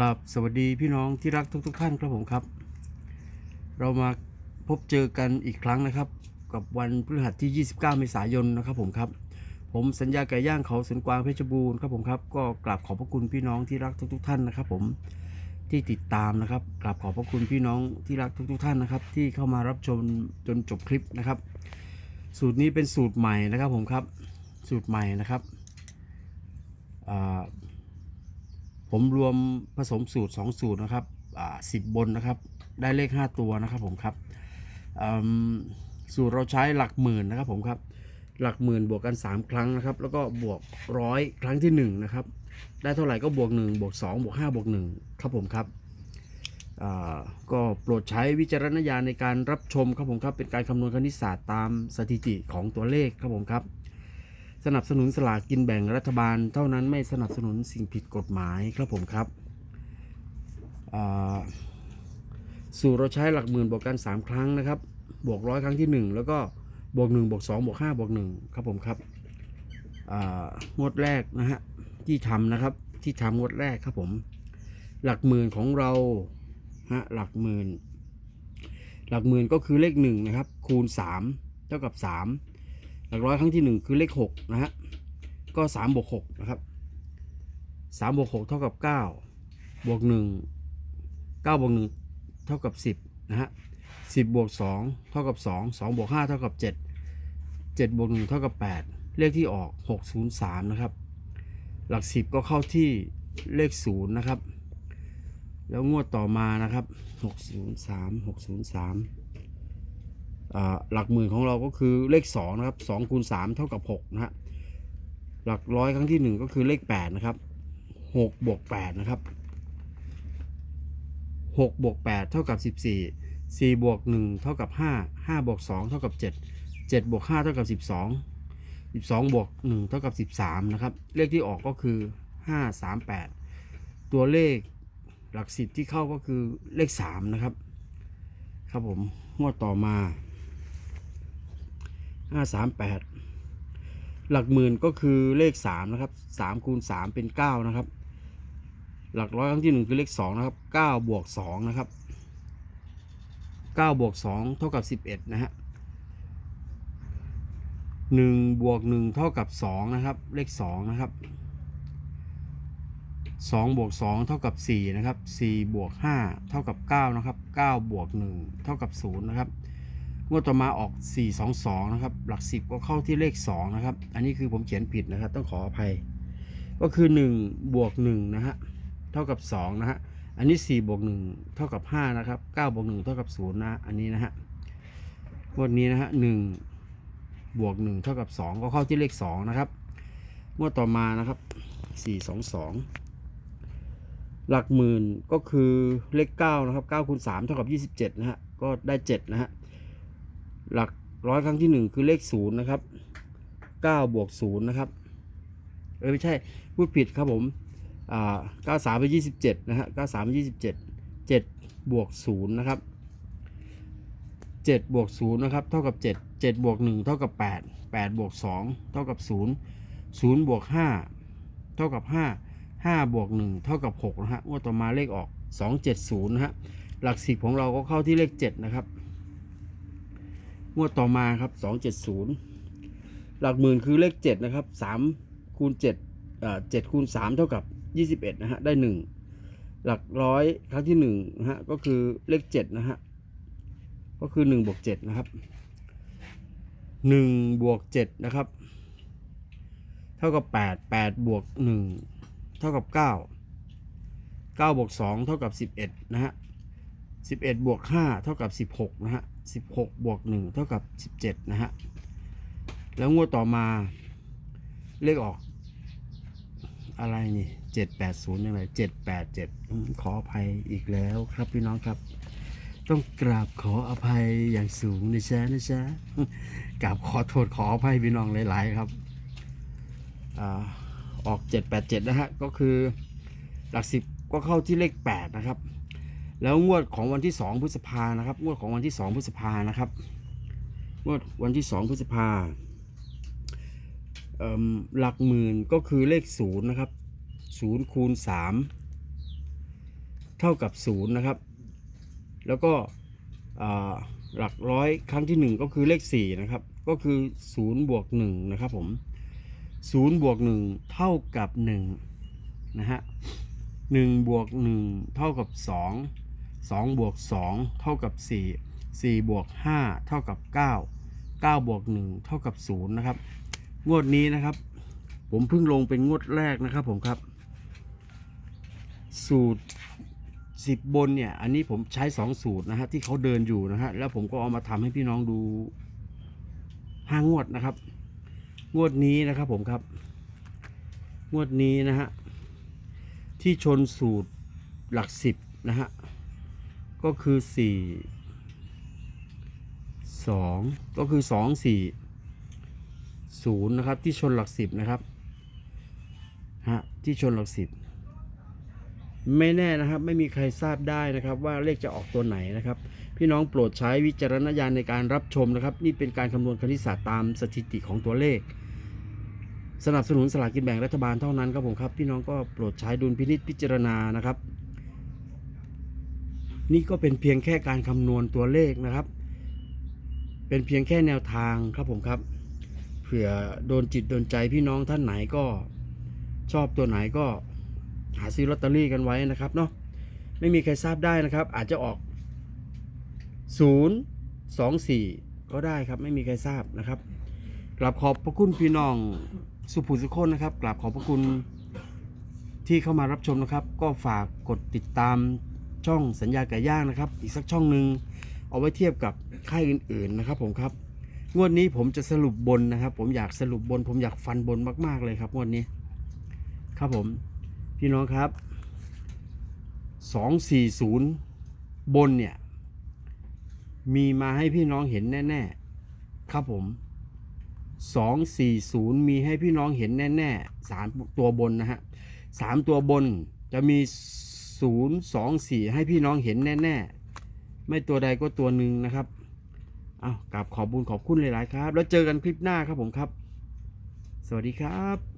กราบสวัสดีพี่น้องที่รักทุก ๆ ท่านครับผมครับ เรามาพบเจอกันอีกครั้งนะครับ กับวันพฤหัสที่ 29 เมษายนนะครับผมครับ ผมสัญญาไก่ย่างเขาสวนกวางเพชรบูรณ์ครับผมครับก็กราบขอบพระคุณพี่น้องที่รักทุก ๆ ท่านนะครับ ผมที่ติดตามนะครับกราบขอบพระคุณพี่น้องที่รักทุก ๆ ท่านนะครับ ที่เข้ามารับชมจนจบคลิปนะครับ สูตรนี้เป็นสูตรใหม่นะครับผมครับ สูตรใหม่นะครับอ่า ผมรวมผสมสูตร 2 สูตรนะครับสิบบนนะครับ ได้เลข 5 ตัวนะครับผมครับสูตรเราใช้หลักหมื่นนะครับผมครับหลักหมื่นบวกกัน 3 ครั้งนะครับ แล้วก็บวกร้อยครั้งที่1นะครับได้เท่าไหร่ก็บวก1บวก2บวก5บวก1ครับผมครับก็โปรดใช้วิจารณญาณในการรับชมครับผมครับเป็นการคำนวณคณิตศาสตร์ตามสถิติของตัวเลขครับผมครับ สนับสนุนสลากกินแบ่งรัฐบาล เท่านั้นไม่สนับสนุนสิ่งผิดกฎหมายครับผมครับสูตรเราใช้หลักหมื่นบวกกัน 3 ครั้งนะครับ บวกร้อยครั้งที่ 1 แล้วก็บวก1บวก2บวก5บวก1ครับผมครับงวดแรกนะฮะที่ทำนะครับที่ทำงวดแรกครับผม หลักหมื่นของเราฮะหลักหมื่น หลักหมื่นก็คือเลข1นะครับคูณ 3 เท่ากับ 3 หลักร้อยครั้งที่ 1 คือเลข6นะฮะก็3บวก6นะครับ3บวก6เท่ากับ 9 บวก 1 9บวก1เท่ากับ 10นะฮะ10บวก2เท่ากับ 2 2บวก5เท่ากับ 7 7บวก1เท่ากับ 8 เลขที่ออก 603 นะครับ หลัก 10 ก็เข้าที่เลข 0 นะครับ แล้วงวดต่อมานะครับ 603 603อ่า หลักหมื่นของเราก็คือเลข2นะครับ2คูณ3เท่ากับ6นะฮะหลักร้อยครั้งที่ 1 ก็คือเลข8นะครับ6บวก8นะครับ6บวก8เท่ากับ 14 4บวก1เท่ากับ 5 5บวก2เท่ากับ 7 7บวก5เท่ากับ 12 12บวก1เท่ากับ 13นะครับเลขที่ออกก็คือ 538 ตัวเลขหลักสิบที่เข้าก็คือเลข3นะครับ ครับผมงวดต่อมา ห้าสามแปดหลักหมื่นก็คือเลขสามนะครับสามคูณสามเป็นเก้านะครับ หลักร้อยครั้งที่หนึ่งคือเลขสองนะครับเก้าบวกสองนะครับเก้าบวกสองเท่ากับสิบเอ็ดนะฮะหนึ่งบวกหนึ่งเท่ากับสองนะครับ เลขสองนะครับสองบวกสองเท่ากับสี่นะครับสี่บวกห้าเท่ากับเก้านะครับเก้าบวกหนึ่งเท่ากับศูนย์นะครับ งวดต่อมาออก 422 นะครับ หลัก 10 ก็เข้าที่เลข 2 นะครับ อันนี้คือผมเขียนผิดนะครับ ต้องขออภัย ก็คือ 1 บวก 1 นะฮะ เท่ากับ 2 นะฮะ อันนี้ 4 บวก 1 เท่ากับ 5 นะครับ 9 บวก 1 เท่ากับ 0 นะ อันนี้นะฮะงวดนี้นะฮะ 1 บวก 1 เท่ากับ 2 ก็เข้าที่เลข 2 นะครับ งวดต่อมานะครับ 422หลักหมื่นก็คือเลข9นะครับ9คูณ3เท่ากับ 27 นะฮะ ก็ได้ 7 นะฮะ หลักร้อยครั้งที่หนึ่งคือเลขศูนย์นะครับเก้าบวกศูนย์นะครับเออไม่ใช่พูดผิดครับผมอ่าเก้าสามเป็นยี่สิบเจ็ดนะฮะเก้าสามเป็นยี่สิบเจ็ดเจ็ดบวกศูนย์นะครับเจ็ดบวกศูนย์นะครับเท่ากับเจ็ดเจ็ดบวกหนึ่งเท่ากับแปดแปดบวกสองเท่ากับศูนย์ศูนย์บวกห้าเท่ากับห้าห้าบวกหนึ่งเท่ากับหกนะฮะงวดต่อมาเลขออกสองเจ็ดศูนย์นะฮะหลักสิบของเราก็เข้าที่เลขเจ็ดนะครับ งวดต่อมาครับ270หลักหมื่นคือเลข7นะครับ3คูณ7เอ่อ7คูณ3เท่ากับ21นะฮะได้1หลักร้อยครั้งที่1นะฮะก็คือเลข7นะฮะก็คือ1บวก7นะครับ1บวก7นะครับ เท่ากับ8 8บวก1เท่ากับ9 9บวก2เท่ากับ11นะฮะ11บวก5เท่ากับ16นะฮะ 16 บวก 1 เท่ากับ 17 นะฮะ แล้วงวดต่อมาเลขออก อะไรนี่ 780ยังไง787 ขออภัยอีกแล้วครับพี่น้องครับ ต้องกราบขออภัยอย่างสูงนะจ๊ะนะจ๊ะกราบขอโทษขออภัยพี่น้องหลาย ๆ ครับอออก787 นะฮะ ก็คือหลักสิบก็เข้าที่เลข 8 นะครับ แล้วงวดของวันที่2พฤษภานะครับ งวดของวันที่2พฤษภานะครับ งวดวันที่2พฤษภาหลักหมื่นก็คือเลข0นย์นะครับ0คูณ3เท่ากับศูนย์นะครับ แล้วก็หลักร้อยครั้งที่หนึ่งก็คือเลขสี่นะครับ ก็คือศูนย์บวกหนึ่งนะครับผมศูนย์บวกหนึ่งเท่ากับหนึ่งนะฮะหนึ่งบวกหนึ่งเท่ากับส องสองบวกสองเท่ากับสี่สี่บวกห้าเท่ากับเก้าเก้าบวกหนึ่งเท่ากับศูนย์นะครับ งวดนี้นะครับ ผมเพิ่งลงเป็นงวดแรกนะครับผมครับ สูตรสิบบนเนี่ย อันนี้ผมใช้สองสูตรนะฮะที่เขาเดินอยู่นะฮะแล้วผมก็เอามาทำให้พี่น้องดูห้างวดนะครับ งวดนี้นะครับผมครับ งวดนี้นะฮะที่ชนสูตรหลักสิบนะฮะ ก็คือสี่สองก็คือสองสี่ศูนย์นะครับที่ชนหลักสิบนะครับฮะที่ชนหลักสิบไม่แน่นะครับ ไม่มีใครทราบได้นะครับ ว่าเลขจะออกตัวไหนนะครับ พี่น้องโปรดใช้วิจารณญาณในการรับชมนะครับ นี่เป็นการคำนวณคณิตศาสตร์ตามสถิติของตัวเลข สนับสนุนสลากกินแบ่งรัฐบาลเท่านั้นครับผมครับ พี่น้องก็โปรดใช้ดุลพินิษพิจารณานะครับ นี่ก็เป็นเพียงแค่การคำนวณตัวเลขนะครับ เป็นเพียงแค่แนวทางครับผมครับ เผื่อโดนจิตโดนใจพี่น้องท่านไหนก็ชอบตัวไหนก็หาซื้อลอตเตอรี่กันไว้นะครับเนาะไม่มีใครทราบได้นะครับ อาจจะออก 0 2 4 ก็ได้ครับไม่มีใครทราบนะครับกราบขอบพระคุณพี่น้องสุภูสุคนนะครับกราบขอบพระคุณที่เข้ามารับชมนะครับ ก็ฝากกดติดตาม ช่องสัญญาไก่ย่างนะครับ อีกสักช่องหนึ่งเอาไว้เทียบกับค่ายอื่นๆนะครับผมครับ งวดนี้ผมจะสรุปบนนะครับ ผมอยากสรุปบน ผมอยากฟันบนมากๆเลยครับงวดนี้ ครับผมพี่น้องครับ 240 บนเนี่ย มีมาให้พี่น้องเห็นแน่ๆ ครับผม 240 มีให้พี่น้องเห็นแน่ๆสามตัวบนนะฮะสามตัวบนจะมี 024 ให้พี่น้องเห็นแน่ ๆ ไม่ตัวใดก็ตัวหนึ่งนะครับอ้าวกราบขอบบุญขอบคุณหลาย ๆ ครับ แล้วเจอกันคลิปหน้าครับผมครับ สวัสดีครับ